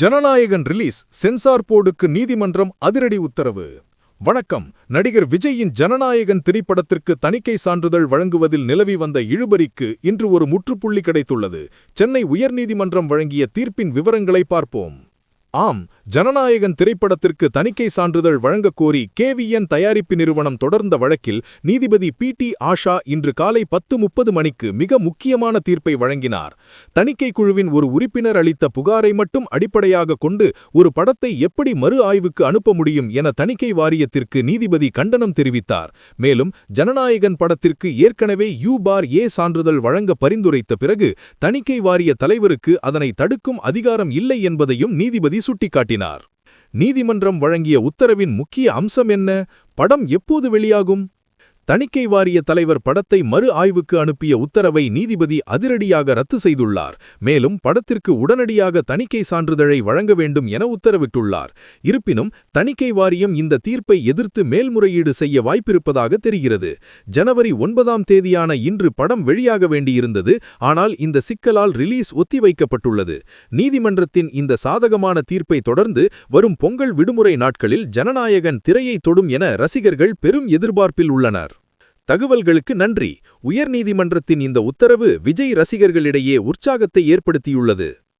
Jananayagan release sensor போர்டுக்கு நீதிமன்றம் அதிரடி உத்தரவு. வணக்கம். நடிகர் விஜயின் ஜனநாயகன் திரைப்படத்திற்கு தணிக்கை சான்றிதழ் வழங்குவதில் நிலவி வந்த இழுபறிக்கு இன்று ஒரு முற்றுப்புள்ளி கிடைத்துள்ளது. சென்னை உயர்நீதிமன்றம் வழங்கிய தீர்ப்பின் விவரங்களை பார்ப்போம். ஆம் ஜனநாயகன் திரைப்படத்திற்கு தணிக்கை சான்றிதழ் வழங்கக் கோரி கேவிஎன் தயாரிப்பு நிறுவனம் தொடர்ந்த வழக்கில் நீதிபதி பி டி ஆஷா இன்று காலை பத்து முப்பது மணிக்கு மிக முக்கியமான தீர்ப்பை வழங்கினார். தணிக்கை குழுவின் ஒரு உறுப்பினர் அளித்த புகாரை மட்டும் அடிப்படையாக கொண்டு ஒரு படத்தை எப்படி மறு ஆய்வுக்கு அனுப்ப முடியும் என தணிக்கை வாரியத்திற்கு நீதிபதி கண்டனம் தெரிவித்தார். மேலும் ஜனநாயகன் படத்திற்கு ஏற்கனவே யூ பார் ஏ சான்றிதழ் வழங்க பரிந்துரைத்த பிறகு தணிக்கை வாரிய தலைவருக்கு அதனை தடுக்கும் அதிகாரம் இல்லை என்பதையும் நீதிபதி நீதிபதி சுட்டிக்காட்டினார். நீதிமன்றம் வழங்கிய உத்தரவின் முக்கிய அம்சம் என்ன? படம் எப்போது வெளியாகும்? தணிக்கை வாரிய தலைவர் படத்தை மறு ஆய்வுக்கு அனுப்பிய உத்தரவை நீதிபதி அதிரடியாக ரத்து செய்துள்ளார். மேலும் படத்திற்கு உடனடியாக தணிக்கை சான்றிதழை வழங்க வேண்டும் என உத்தரவிட்டுள்ளார். இருப்பினும் தணிக்கை வாரியம் இந்த தீர்ப்பை எதிர்த்து மேல்முறையீடு செய்ய வாய்ப்பிருப்பதாக தெரிகிறது. ஜனவரி ஒன்பதாம் தேதியான இன்று படம் வெளியாக வேண்டியிருந்தது. ஆனால் இந்த சிக்கலால் ரிலீஸ் ஒத்திவைக்கப்பட்டுள்ளது. நீதிமன்றத்தின் இந்த சாதகமான தீர்ப்பை தொடர்ந்து வரும் பொங்கல் விடுமுறை நாட்களில் ஜனநாயகன் திரையை தொடும் என ரசிகர்கள் பெரும் எதிர்பார்ப்பில் உள்ளனர். தகவல்களுக்கு நன்றி. உயர்நீதிமன்றத்தின் இந்த உத்தரவு விஜய் ரசிகர்களிடையே உற்சாகத்தை ஏற்படுத்தியுள்ளது.